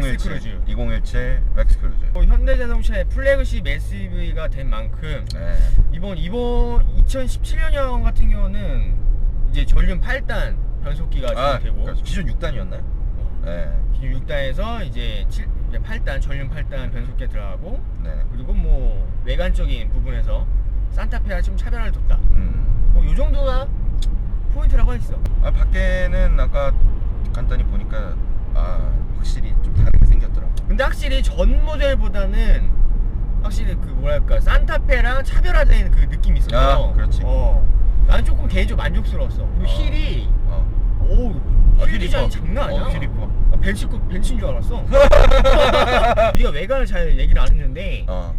맥스 2017, 크루즈. 2017 맥스 크루즈. 어, 현대자동차의 플래그십 SUV가 된 만큼 네. 이번 이번 2017년형 같은 경우는 이제 전륜 8단 변속기가 아, 지원되고 그러니까 기존 6단이었나요? 어, 네. 기존 6단에서 이제 7, 8단 전륜 8단 변속기가 들어가고 네. 그리고 뭐 외관적인 부분에서 산타페와 좀 차별화를 뒀다. 음. 뭐이 정도가 포인트라고 있어. 아 밖에는 아까 간단히 보니까 아 확실히 좀 다르게 생겼더라고. 근데 확실히 전 모델보다는 확실히 그 뭐랄까 산타페랑 차별화된 그 느낌이 있어서 아, 그렇지. 어, 나는 조금 개인적으로 만족스러웠어. 그리고 어. 힐이 어. 오, 아, 힐힐 디자인. 장난 아니야. 어, 힐 이뻐. 아, 벤츠 거 벤츠인 줄 알았어. 우리가 외관을 잘 얘기를 안 했는데 어.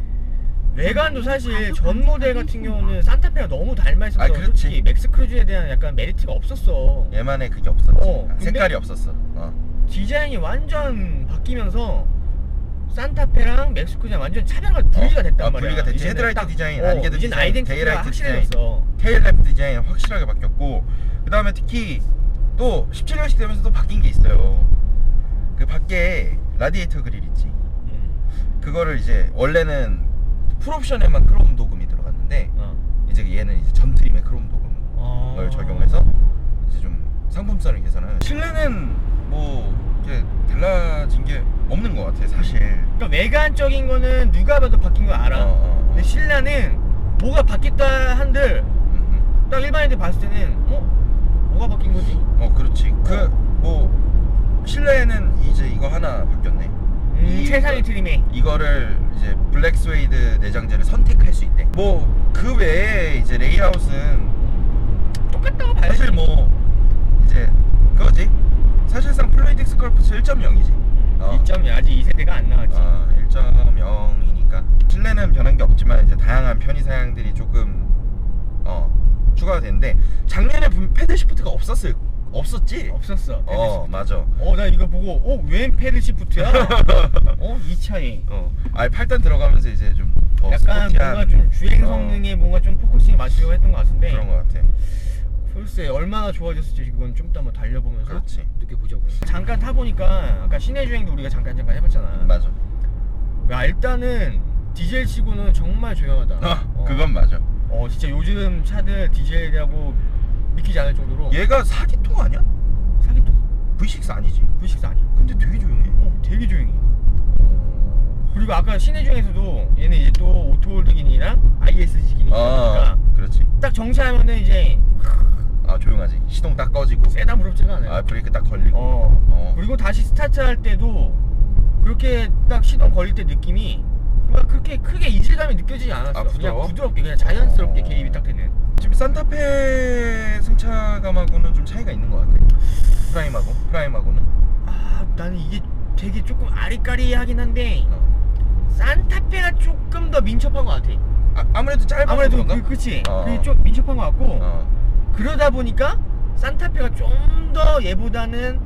외관도 사실 전 모델 같은 경우는 산타페가 너무 닮아 있어서 아, 그렇지. 솔직히 맥스 크루즈에 대한 약간 메리트가 없었어. 얘만의 그게 없었지. 어, 아, 근데- 색깔이 없었어. 어. 디자인이 완전 바뀌면서 산타페랑 크루즈랑 완전 차별화 분리가 어, 됐단 아, 말이야. 분리가 됐지. 이제는 헤드라이트 딱- 디자인, 어, 아니게도 이제는 디자인, 아이덴티티가 데이라이트 확실해졌어. 테일램프 디자인 확실하게 바뀌었고 그 다음에 특히 또 17년씩 되면서 또 바뀐 게 있어요. 그 밖에 라디에이터 그릴 있지. 음. 그거를 이제 원래는 풀옵션에만 크롬 도금이 들어갔는데 어. 이제 얘는 이제 전 트림에 크롬 도금을 어. 적용해서 이제 좀 상품성을 개선하는. 실내는 뭐 이게 달라진 게 없는 것 같아 사실. 그러니까 외관적인 거는 누가 봐도 바뀐 거 알아. 어, 어, 어. 근데 신라는 뭐가 바뀌었다 한들 음, 음. 딱 일반인들 봤을 때는 어? 뭐가 바뀐 거지? 어 그렇지. 그 뭐 실내에는 이제 이거 하나 바뀌었네. 음, 이- 최상위 트림에 이거를 이제 블랙 스웨이드 내장재를 선택할 수 있대. 뭐 그 외에 이제 레이아웃은 똑같다고 봐야지. 사실 뭐 이제 그거지. 사실상 플루이딕 스컬프트 1.0이지. 어. 2점이 아직 2세대가 안 나왔지. 어, 1.0이니까 실내는 변한 게 없지만 이제 다양한 편의 사양들이 조금 어 추가가 됐는데 작년에 분- 패드 시프트가 없었을 없었지. 없었어. 어 맞아. 어, 나 이거 보고 어, 웬 패드 시프트야? 어, 이 차에. 어, 아 8단 들어가면서 이제 좀 더 약간 뭔가 좀 주행 성능에 뭔가 좀 포커싱 맞추려고 했던 것 같은데 그런 것 같아. 글쎄 얼마나 좋아졌을지 그건 좀 이따 한번 달려보면서 그렇지. 느껴보자고요 잠깐 타보니까 아까 시내 주행도 우리가 잠깐 잠깐 해봤잖아 맞아. 야 일단은 디젤 치고는 정말 조용하다 아, 어. 그건 맞아. 어 진짜 요즘 차들 디젤이라고 믿기지 않을 정도로 얘가 사기통 아니야? 사기통 V6 아니지. V6 아니야 근데 되게 조용해. 어 되게 조용해 그리고 아까 시내 주행에서도 얘는 이제 또 오토홀드 기능이랑 ISG 기능이 있으니까 아, 그렇지. 딱 정차하면은 이제 아 조용하지. 시동 딱 꺼지고. 세다 무섭지가 않아요 아 브레이크 딱 걸리고. 어. 어. 그리고 다시 스타트 할 때도 그렇게 딱 시동 걸릴 때 느낌이 막 그렇게 크게 이질감이 느껴지지 않았어. 아, 그냥 부드러워? 부드럽게 그냥 자연스럽게 어. 개입이 딱 되는. 지금 산타페 승차감하고는 좀 차이가 있는 것 같아. 프라임하고 프라임하고는. 아, 나는 이게 되게 조금 아리까리하긴 한데 어. 산타페가 조금 더 민첩한 것 같아. 아, 아무래도 짧아서 아무래도 그런가? 그, 그치. 어. 그게 좀 민첩한 것 같고 어. 그러다 보니까 산타페가 좀 더 얘보다는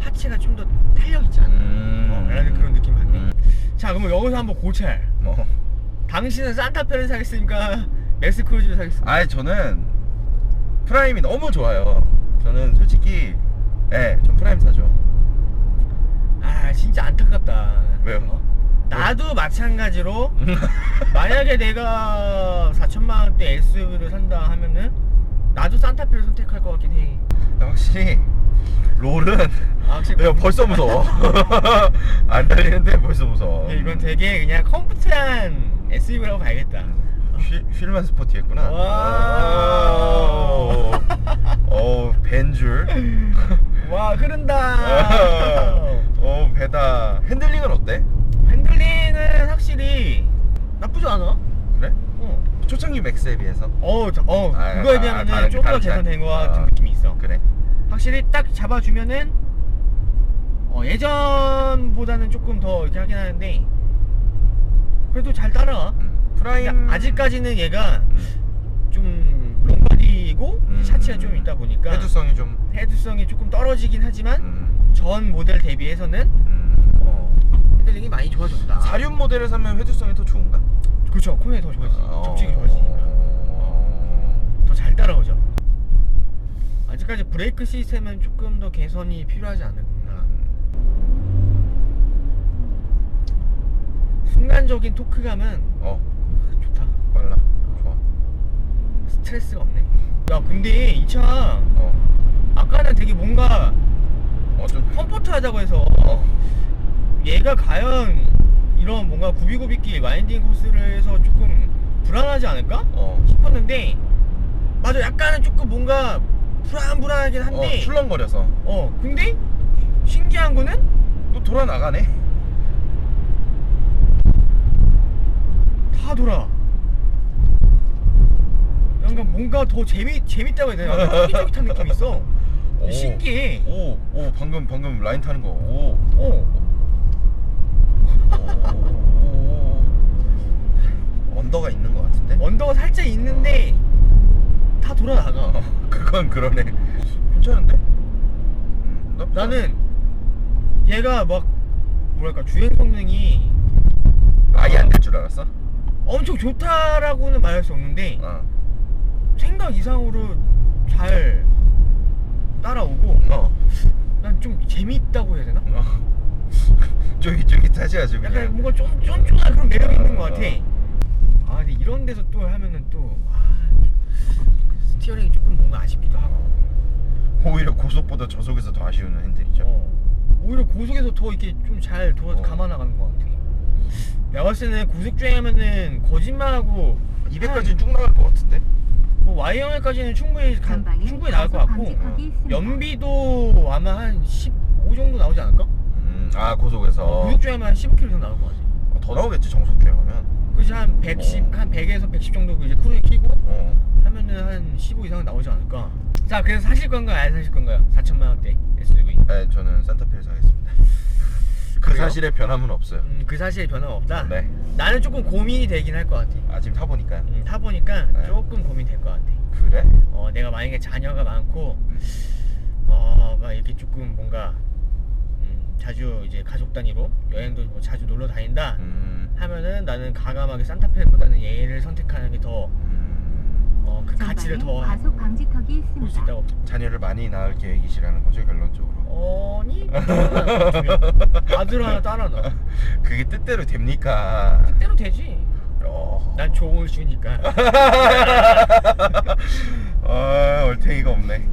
하체가 좀 더 탄력 있지 않아? 음. 어, 라는 그런 느낌 받네. 음. 자, 그러면 여기서 한번 고찰. 뭐. 당신은 산타페를 사겠습니까? 맥스 크루즈를 사겠습니까? 아 저는 프라임이 너무 좋아요. 저는 솔직히 예, 좀 프라임 사죠. 아 진짜 안타깝다. 나도 마찬가지로 만약에 내가 4천만 원대 SUV를 산다 하면은 나도 산타페를 선택할 것 같긴 해. 확실히 롤은 아, 확실히 야, 벌써 무서워. 안 달리는데 벌써 무서워. 네, 이건 되게 그냥 컴프트한 SUV라고 봐야겠다. 휠, 휠만 스포티 했구나. 와우. 어, 벤줄. 와 흐른다. 어, 배다. 핸들링은 어때? 핸들링은 확실히 나쁘지 않아. 그래? 어. 초창기 맥스에 비해서. 어, 자- 어 아, 그거에 아, 비하면은 다른- 조금 더 다른. 개선된 것 같은 아, 느낌이 있어. 그래. 확실히 딱 잡아주면은 어, 예전보다는 조금 더 이렇게 하긴 하는데 그래도 잘 따라와. 음, 프라임. 그러니까 아직까지는 얘가 음, 좀 롱바디고 음, 샤치가 좀 있다 보니까 헤드성이 좀. 헤드성이 조금 떨어지긴 하지만 음, 전 모델 대비해서는 음. 어, 핸들링이 많이 좋아졌다. 사륜 모델을 사면 회주성이 더 좋은가? 그렇죠. 코너에 더 좋아지지. 어. 접촉이 좋아지니까. 더 잘 따라오죠. 아직까지 브레이크 시스템은 조금 더 개선이 필요하지 않을까. 순간적인 토크감은 어. 그 좋다. 빨라. 좋아. 스트레스가 없네. 야, 근데 이차 어. 아까는 되게 뭔가 어, 좀... 컴포트하자고 해서 어. 얘가 과연 이런 뭔가 구비구비길 와인딩 코스를 해서 조금 불안하지 않을까 어. 싶었는데 맞아 약간은 조금 뭔가 불안불안하긴 어, 한데 출렁거려서 어 근데 신기한 거는 또 돌아 나가네. 다 돌아. 약간 뭔가 더 재미 재밌다고 해야 되나? 쫄깃쫄깃한 느낌 이 있어. 오. 신기해. 오, 오, 방금 방금 라인 타는 거. 오. 어. 오, 오, 오. 언더가 있는 것 같은데? 언더가 살짝 있는데 다 돌아 나가. 어, 그건 그러네. 괜찮은데? 음, 나쁘지 않아. 나는 얘가 막 뭐랄까 주행 성능이 아예 안 될 줄 알았어. 엄청 좋다라고는 말할 수 없는데 어. 생각 이상으로 잘 따라오고 어. 난 좀 재밌다고 해야 되나? 어. 쫄깃쫄깃하지 아주 약간 그냥. 뭔가 좀 쫀쫀한 그런 매력이 있는 것 같아. 어. 아 근데 이런 데서 또 하면은 또 아, 스티어링이 조금 뭔가 아쉽기도 하고. 오히려 고속보다 저속에서 더 아쉬운 핸들이죠. 어. 오히려 고속에서 더 이렇게 좀 잘 돌아 어. 감아 나가는 것 같아. 내가 봤을 때는 고속 주행하면은 거짓말하고 200까지는 쭉 나갈 것 같은데? 뭐 Y형에까지는 충분히 가, 전방에 충분히 나올 것 같고 과속 방지 턱이 있습니다. 연비도 아마 한 15 정도 나오지 않을까? 음, 아 고속에서 고속 주행하면 한 15km 정도 나올 것 같아. 어, 더 나오겠지 정속 주행 하면. 그지 한 110, 어. 한 100에서 110 정도 이제 크루에 끼고 어. 하면은 한 15 이상은 나오지 않을까? 자, 그래서 사실 건가요? 안 사실 건가요? 4천만 원대 SUV. 네, 저는 산타페를 사겠습니다. 그 그래요? 사실에 변함은 없어요. 음, 그 사실에 변화가 없다. 네. 나는 조금 고민이 되긴 할 것 같아. 아 지금 타보니까요. 음, 타보니까 네. 조금 고민 될 것 같아. 그래? 어, 내가 만약에 자녀가 많고, 음. 어, 막 이렇게 조금 뭔가, 음, 자주 이제 가족 단위로 여행도 뭐 자주 놀러 다닌다 음. 하면은 나는 가감하게 산타페보다는 얘를 선택하는 게 더, 음. 어, 그 가치를 더 과속 방지턱이 볼 수 있습니다. 있다고. 자녀를 많이 낳을 계획이시라는 거죠 결론적으로. 아니, 두명 아들 하나 딸 하나. 그게 뜻대로 됩니까? 뜻대로 되지. 어. 난 좋을 주니까. 아 얼탱이가 없네.